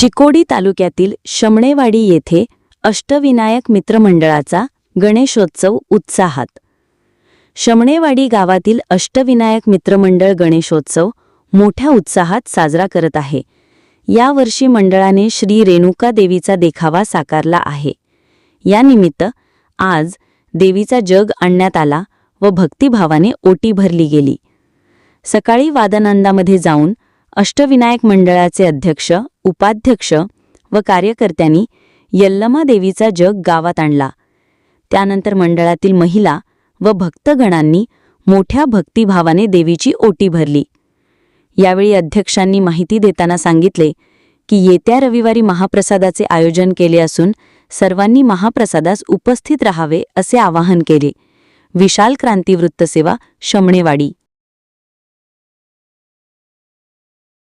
चिकोडी तालुक्यातील शमणेवाडी येथे अष्टविनायक मित्रमंडळाचा गणेशोत्सव उत्साहात. शमणेवाडी गावातील अष्टविनायक मित्रमंडळ गणेशोत्सव मोठ्या उत्साहात साजरा करत आहे. यावर्षी मंडळाने श्री रेणुका देवीचा देखावा साकारला आहे. यानिमित्त आज देवीचा जग आणण्यात आला व भक्तिभावाने ओटी भरली गेली. सकाळी वादनंदामध्ये जाऊन अष्टविनायक मंडळाचे अध्यक्ष उपाध्यक्ष व कार्यकर्त्यांनी यल्लमा देवीचा जग गावात आणला. त्यानंतर मंडळातील महिला व भक्तगणांनी मोठ्या भक्तिभावाने देवीची ओटी भरली. यावेळी अध्यक्षांनी माहिती देताना सांगितले की येत्या रविवारी महाप्रसादाचे आयोजन केले असून सर्वांनी महाप्रसादास उपस्थित राहावे असे आवाहन केले. विशाल क्रांती वृत्तसेवा शमणेवाडी.